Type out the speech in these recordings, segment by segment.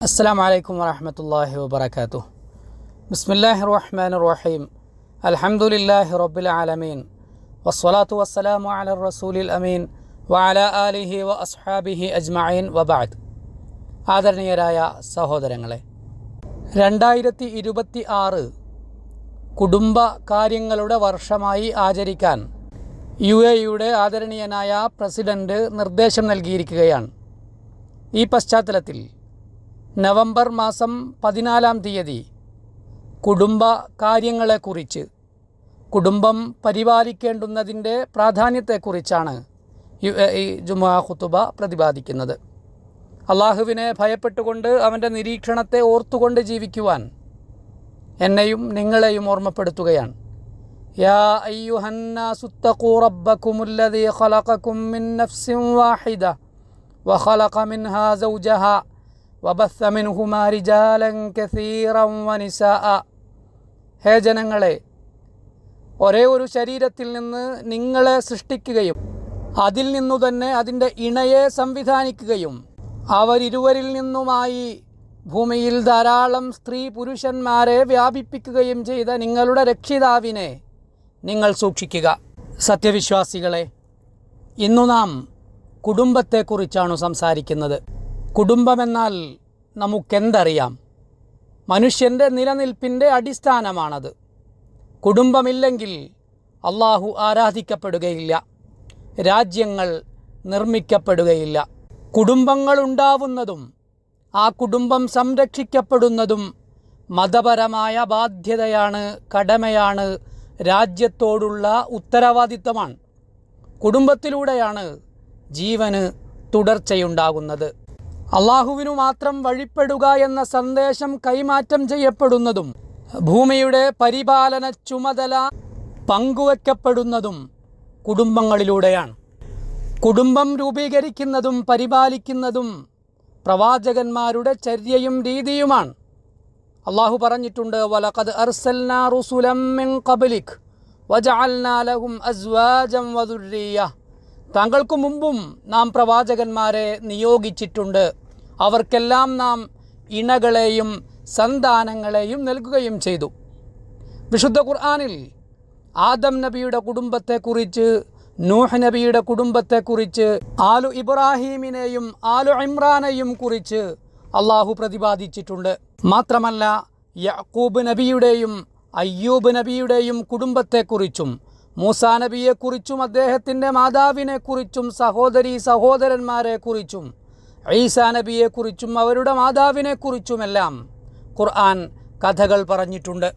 അസ്സാം വലൈക്കും വാഹമത്തല്ലാഹി വാബർക്കാത്തു ബിസ്മില്ലാഹി റഹ്മാൻ റഹീം. അലഹമുല്ലാഹി റബ്ബിൽ ആലമീൻ. വസ്വലാത്തു വസ്സലാമു അല റസൂലിൽ അമീൻ. വഅല ആലിഹി വ അസ്ഹാബിഹി അജ്മഈൻ വബാദ് ആദരണീയരായ സഹോദരങ്ങളെ രണ്ടായിരത്തി ഇരുപത്തി ആറ് കുടുംബ കാര്യങ്ങളുടെ വർഷമായി ആചരിക്കാൻ യു എയുടെ ആദരണീയനായ പ്രസിഡന്റ് നിർദ്ദേശം നൽകിയിരിക്കുകയാണ്. ഈ പശ്ചാത്തലത്തിൽ നവംബർ മാസം പതിനാലാം തീയതി കുടുംബ കാര്യങ്ങളെക്കുറിച്ച് കുടുംബം പരിപാലിക്കേണ്ടുന്നതിന്റെ പ്രാധാന്യത്തെക്കുറിച്ചാണ് യു ഇ ജുമാ ഖുത്തുബ പ്രതിപാദിക്കുന്നത്. അള്ളാഹുവിനെ ഭയപ്പെട്ടുകൊണ്ട് അവന്റെ നിരീക്ഷണത്തെ ഓർത്തുകൊണ്ട് ജീവിക്കുവാൻ എന്നെയും നിങ്ങളെയും ഓർമ്മപ്പെടുത്തുകയാണ്. യാ മിൻ നഫ്സിൻ വാഹിദ മിൻഹാ വബസ്സ മിൻഹുമാ റിജാലൻ കസീറൻ വനിസാഅ ഹേ ജനങ്ങളെ ഒരേ ഒരു ശരീരത്തിൽ നിന്ന് നിങ്ങളെ സൃഷ്ടിക്കുകയും അതിൽ നിന്നു തന്നെ അതിന്റെ ഇണയെ സംവിധാനിക്കുകയും അവരിരുവരിൽ നിന്നുമായി ഭൂമിയിൽ ധാരാളം സ്ത്രീ പുരുഷന്മാരെ വ്യാപിപ്പിക്കുകയും ചെയ്ത നിങ്ങളുടെ രക്ഷിതാവിനെ നിങ്ങൾ സൂക്ഷിക്കുക. സത്യവിശ്വാസികളെ ഇന്നു നാം കുടുംബത്തെക്കുറിച്ചാണ് സംസാരിക്കുന്നത്. കുടുംബമെന്നാൽ നമുക്കെന്തറിയാം? മനുഷ്യന്റെ നിലനിൽപ്പിന്റെ അടിസ്ഥാനമാണത്. കുടുംബമില്ലെങ്കിൽ അള്ളാഹു ആരാധിക്കപ്പെടുകയില്ല. രാജ്യങ്ങൾ നിർമ്മിക്കപ്പെടുകയില്ല. കുടുംബങ്ങളുണ്ടാവുന്നതും ആ കുടുംബം സംരക്ഷിക്കപ്പെടുന്നതും മതപരമായ ബാധ്യതയാണ് കടമയാണ് രാജ്യത്തോടുള്ള ഉത്തരവാദിത്തമാണ് കുടുംബത്തിലൂടെയാണ് ജീവന് തുടർച്ചയുണ്ടാകുന്നത്. അള്ളാഹുവിനു മാത്രം വഴിപ്പെടുക എന്ന സന്ദേശം കൈമാറ്റം ചെയ്യപ്പെടുന്നതും ഭൂമിയുടെ പരിപാലന ചുമതല പങ്കുവയ്ക്കപ്പെടുന്നതും കുടുംബങ്ങളിലൂടെയാണ്. കുടുംബം രൂപീകരിക്കുന്നതും പരിപാലിക്കുന്നതും പ്രവാചകന്മാരുടെ ചര്യയും രീതിയുമാണ്. അള്ളാഹു പറഞ്ഞിട്ടുണ്ട് വലഖദ് അർസൽനാ റുസുലം മിൻ ഖബ്ലിക് വജഅൽനാ ലഹും അസ്വാജം വദുർരിയ താങ്കൾക്ക് മുമ്പും നാം പ്രവാചകന്മാരെ നിയോഗിച്ചിട്ടുണ്ട്. അവർക്കെല്ലാം നാം ഇണകളെയും സന്താനങ്ങളെയും നൽകുകയും ചെയ്തു. വിശുദ്ധ ഖുർആാനിൽ ആദം നബിയുടെ കുടുംബത്തെക്കുറിച്ച് നൂഹ് നബിയുടെ കുടുംബത്തെക്കുറിച്ച് ആലു ഇബ്രാഹീമിനെയും ആലു ഇമ്രാനെയും കുറിച്ച് അള്ളാഹു പ്രതിപാദിച്ചിട്ടുണ്ട്. മാത്രമല്ല യക്കൂബ് നബിയുടെയും അയ്യൂബ് നബിയുടെയും കുടുംബത്തെക്കുറിച്ചും മൂസാ നബിയെക്കുറിച്ചും അദ്ദേഹത്തിന്റെ മാതാവിനെക്കുറിച്ചും സഹോദരി സഹോദരന്മാരെക്കുറിച്ചും ഈസാ നബിയെക്കുറിച്ചും അവരുടെ മാതാവിനെക്കുറിച്ചുമെല്ലാം ഖുർആൻ കഥകൾ പറഞ്ഞിട്ടുണ്ട്.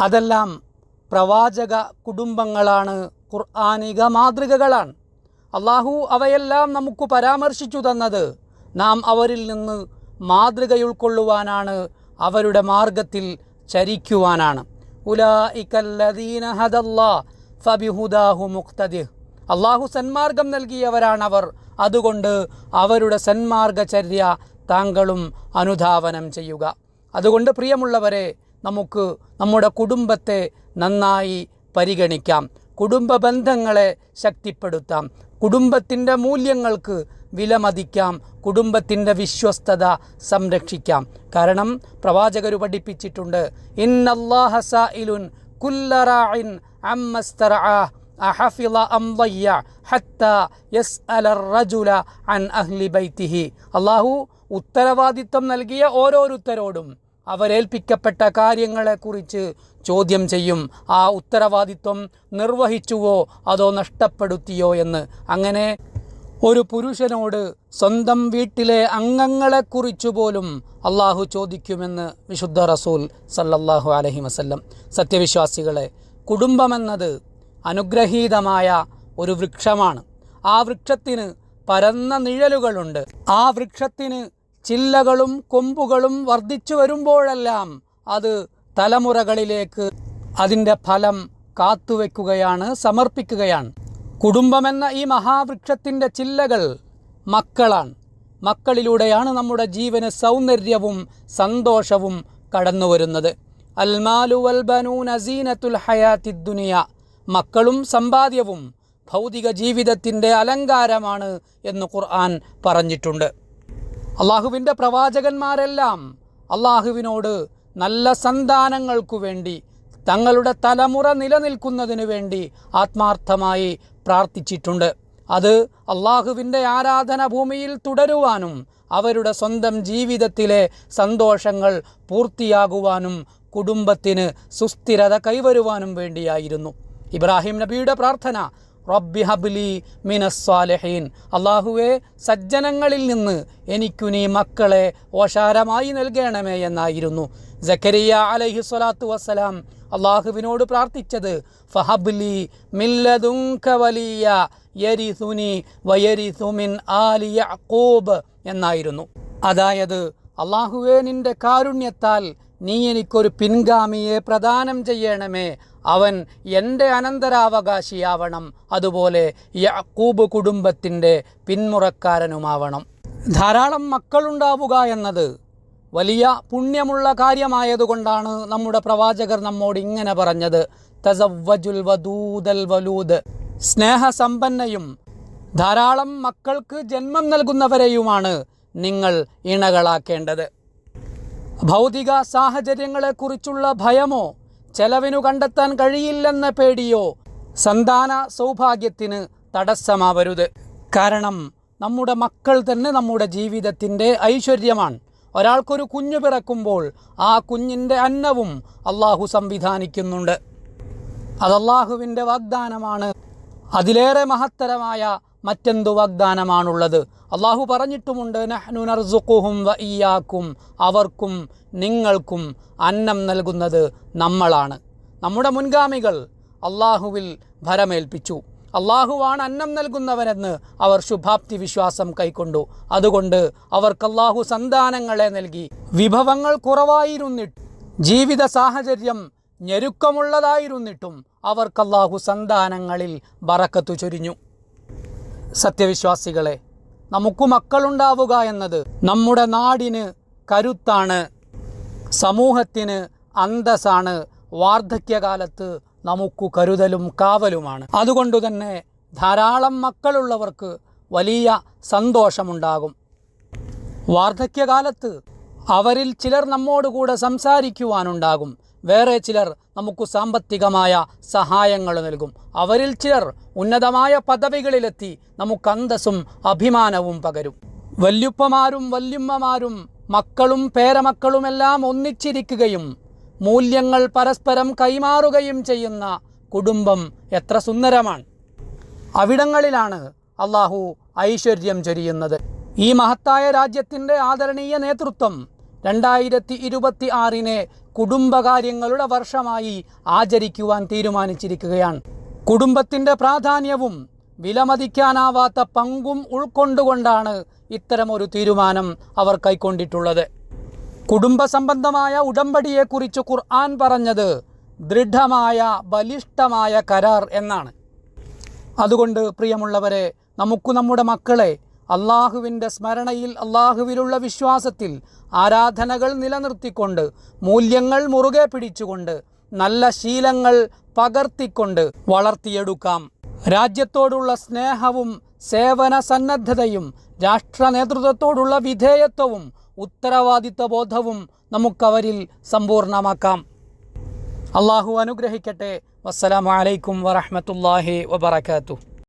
അതെല്ലാം പ്രവാചക കുടുംബങ്ങളാണ് ഖുർആാനിക മാതൃകകളാണ്. അള്ളാഹു അവയെല്ലാം നമുക്ക് പരാമർശിച്ചു തന്നത് നാം അവരിൽ നിന്ന് മാതൃകയുൾക്കൊള്ളുവാനാണ് അവരുടെ മാർഗത്തിൽ ചരിക്കുവാനാണ്. ഉലായിക്കല്ലദീന ഹദല്ലാ ഫബിഹുദാഹു മുക്തദിഹ് അള്ളാഹു സന്മാർഗം നൽകിയവരാണവർ. അതുകൊണ്ട് അവരുടെ സന്മാർഗചര്യ താങ്കളും അനുധാവനം ചെയ്യുക. അതുകൊണ്ട് പ്രിയമുള്ളവരെ നമുക്ക് നമ്മുടെ കുടുംബത്തെ നന്നായി പരിഗണിക്കാം. കുടുംബ ബന്ധങ്ങളെ ശക്തിപ്പെടുത്താം. കുടുംബത്തിന്റെ മൂല്യങ്ങൾക്ക് വിലമതിക്കാം. കുടുംബത്തിന്റെ വിശ്വസ്തത സംരക്ഷിക്കാം. കാരണം പ്രവാചകർ പഠിപ്പിച്ചിട്ടുണ്ട്. അൻ അഹ്ലി ബൈത്തിഹി അള്ളാഹു ഉത്തരവാദിത്വം നൽകിയ ഓരോരുത്തരോടും അവരേൽപ്പിക്കപ്പെട്ട കാര്യങ്ങളെക്കുറിച്ച് ചോദ്യം ചെയ്യും. ആ ഉത്തരവാദിത്വം നിർവഹിച്ചുവോ അതോ നഷ്ടപ്പെടുത്തിയോ എന്ന്. അങ്ങനെ ഒരു പുരുഷനോട് സ്വന്തം വീട്ടിലെ അംഗങ്ങളെക്കുറിച്ചു പോലും അള്ളാഹു ചോദിക്കുമെന്ന് വിശുദ്ധ റസൂൽ സല്ലല്ലാഹു അലഹി വസല്ലം. സത്യവിശ്വാസികളെ കുടുംബമെന്നത് അനുഗ്രഹീതമായ ഒരു വൃക്ഷമാണ്. ആ വൃക്ഷത്തിന് പരന്ന നിഴലുകളുണ്ട്. ആ വൃക്ഷത്തിന് ചില്ലകളും കൊമ്പുകളും വർദ്ധിച്ചു വരുമ്പോഴെല്ലാം അത് തലമുറകളിലേക്ക് അതിന്റെ ഫലം കാത്തുവെക്കുകയാണ് സമർപ്പിക്കുകയാണ്. കുടുംബമെന്ന ഈ മഹാവൃക്ഷത്തിന്റെ ചില്ലകൾ മക്കളാണ്. മക്കളിലൂടെയാണ് നമ്മുടെ ജീവന് സൗന്ദര്യവും സന്തോഷവും കടന്നു വരുന്നത്. അൽമാലു വൽ ബനൂന സീനത്തുൽ ഹയാത്തി ദുനിയ. മക്കളും സമ്പാദ്യവും ഭൗതിക ജീവിതത്തിന്റെ അലങ്കാരമാണ് എന്ന് ഖുർആൻ പറഞ്ഞിട്ടുണ്ട്. അള്ളാഹുവിന്റെ പ്രവാചകന്മാരെല്ലാം അള്ളാഹുവിനോട് നല്ല സന്താനങ്ങൾക്കു വേണ്ടി തങ്ങളുടെ തലമുറ നിലനിൽക്കുന്നതിനു വേണ്ടി ആത്മാർത്ഥമായി പ്രാർത്ഥിച്ചിട്ടുണ്ട്. അത് അള്ളാഹുവിന്റെ ആരാധന ഭൂമിയിൽ തുടരുവാനും അവരുടെ സ്വന്തം ജീവിതത്തിലെ സന്തോഷങ്ങൾ പൂർത്തിയാകുവാനും കുടുംബത്തിന് സുസ്ഥിരത കൈവരുവാനും വേണ്ടിയായിരുന്നു. ഇബ്രാഹിം നബിയുടെ പ്രാർത്ഥന റബ്ബി ഹബ്ലി മിനസ്വാലഹീൻ അള്ളാഹുവെ സജ്ജനങ്ങളിൽ നിന്ന് എനിക്കു നീ മക്കളെ ഓഷാരമായി നൽകണമേ എന്നായിരുന്നു. ജക്കരിയ അലൈഹി സ്വലാത്തു വസ്സലാം അള്ളാഹുവിനോട് പ്രാർത്ഥിച്ചത് ഫഹബ്ലി മില്ലതുങ്ക ആലി എന്നായിരുന്നു. അതായത് അള്ളാഹുവേ നിന്റെ കാരുണ്യത്താൽ നീ എനിക്കൊരു പിൻഗാമിയെ പ്രദാനം ചെയ്യണമേ അവൻ എന്റെ അനന്തരാവകാശിയാവണം അതുപോലെ യക്കൂബ് കുടുംബത്തിന്റെ പിന്മുറക്കാരനുമാവണം. ധാരാളം മക്കളുണ്ടാവുക എന്നത് വലിയ പുണ്യമുള്ള കാര്യമായതുകൊണ്ടാണ് നമ്മുടെ പ്രവാചകർ നമ്മോട് ഇങ്ങനെ പറഞ്ഞത്. തസവ്വജുൽ വദൂദൽ വലൂദ്. സ്നേഹസമ്പന്നയും ധാരാളം മക്കൾക്ക് ജന്മം നൽകുന്നവരെയുമാണ് നിങ്ങൾ ഇണകളാക്കേണ്ടത്. ഭൗതിക സാഹചര്യങ്ങളെക്കുറിച്ചുള്ള ഭയമോ ചെലവിനു കണ്ടെത്താൻ കഴിയില്ലെന്ന പേടിയോ സന്താന സൗഭാഗ്യത്തിന് തടസ്സമാവരുത്. കാരണം നമ്മുടെ മക്കൾ തന്നെ നമ്മുടെ ജീവിതത്തിന്റെ ഐശ്വര്യമാണ്. ഒരാൾക്കൊരു കുഞ്ഞു പിറക്കുമ്പോൾ ആ കുഞ്ഞിന്റെ അന്നവും അള്ളാഹു സംവിധാനിക്കുന്നുണ്ട്. അത് അള്ളാഹുവിന്റെ വാഗ്ദാനമാണ്. അതിലേറെ മഹത്തരമായ മറ്റെന്തു വാഗ്ദാനമാണുള്ളത്? അള്ളാഹു പറഞ്ഞിട്ടുമുണ്ട് നഹ്നു നർസുഖുഹും വ ഇയാക്കും അവർക്കും നിങ്ങൾക്കും അന്നം നൽകുന്നത് നമ്മളാണ്. നമ്മുടെ മുൻഗാമികൾ അള്ളാഹുവിൽ ഭരമേൽപ്പിച്ചു. അള്ളാഹുവാണ് അന്നം നൽകുന്നവനെന്ന് അവർ ശുഭാപ്തി വിശ്വാസം കൈക്കൊണ്ടു. അതുകൊണ്ട് അവർക്ക് അള്ളാഹു സന്താനങ്ങളെ നൽകി. വിഭവങ്ങൾ കുറവായിരുന്നിട്ട് ജീവിത സാഹചര്യം ഞെരുക്കമുള്ളതായിരുന്നിട്ടും അവർക്ക് അള്ളാഹു സന്താനങ്ങളിൽ ബറക്കത്തു ചൊരിഞ്ഞു. സത്യവിശ്വാസികളെ നമുക്ക് മക്കളുണ്ടാവുക എന്നത് നമ്മുടെ നാടിന് കരുത്താണ് സമൂഹത്തിന് അന്തസ്സാണ് വാർദ്ധക്യകാലത്ത് നമുക്ക് കരുതലും കാവലുമാണ്. അതുകൊണ്ട് തന്നെ ധാരാളം മക്കളുള്ളവർക്ക് വലിയ സന്തോഷമുണ്ടാകും. വാർദ്ധക്യകാലത്ത് അവരിൽ ചിലർ നമ്മോടുകൂടെ സംസാരിക്കുവാനുണ്ടാകും. വേറെ ചിലർ നമുക്ക് സാമ്പത്തികമായ സഹായങ്ങൾ നൽകും. അവരിൽ ചിലർ ഉന്നതമായ പദവികളിലെത്തി നമുക്ക് അന്തസ്സും അഭിമാനവും പകരും. വല്യുപ്പമാരും വല്യുമ്മമാരും മക്കളും പേരമക്കളുമെല്ലാം ഒന്നിച്ചിരിക്കുകയും മൂല്യങ്ങൾ പരസ്പരം കൈമാറുകയും ചെയ്യുന്ന കുടുംബം എത്ര സുന്ദരമാണ്. അവിടങ്ങളിലാണ് അള്ളാഹു ഐശ്വര്യം ചൊരിയുന്നത്. ഈ മഹത്തായ രാജ്യത്തിന്റെ ആദരണീയ നേതൃത്വം രണ്ടായിരത്തി ഇരുപത്തി ആറിനെ കുടുംബകാര്യങ്ങളുടെ വർഷമായി ആചരിക്കുവാൻ തീരുമാനിച്ചിരിക്കുകയാണ്. കുടുംബത്തിന്റെ പ്രാധാന്യവും വിലമതിക്കാനാവാത്ത പങ്കും ഉൾക്കൊണ്ടുകൊണ്ടാണ് ഇത്തരമൊരു തീരുമാനം അവർ കൈക്കൊണ്ടിട്ടുള്ളത്. കുടുംബ സംബന്ധമായ ഉടമ്പടിയെക്കുറിച്ച് ഖുർആൻ പറഞ്ഞത് ദൃഢമായ ബലിഷ്ഠമായ കരാർ എന്നാണ്. അതുകൊണ്ട് പ്രിയമുള്ളവരെ നമുക്ക് നമ്മുടെ മക്കളെ അള്ളാഹുവിന്റെ സ്മരണയിൽ അള്ളാഹുവിലുള്ള വിശ്വാസത്തിൽ ആരാധനകൾ നിലനിർത്തിക്കൊണ്ട് മൂല്യങ്ങൾ മുറുകെ പിടിച്ചുകൊണ്ട് നല്ല ശീലങ്ങൾ പകർത്തിക്കൊണ്ട് വളർത്തിയെടുക്കാം. രാജ്യത്തോടുള്ള സ്നേഹവും സേവന സന്നദ്ധതയും രാഷ്ട്ര നേതൃത്വത്തോടുള്ള വിധേയത്വവും ഉത്തരവാദിത്വ ബോധവും നമുക്കവരിൽ സമ്പൂർണമാക്കാം അള്ളാഹു അനുഗ്രഹിക്കട്ടെ. വസ്സലാമലൈക്കും വറഹമത്തല്ലാഹി വബർക്കാത്തു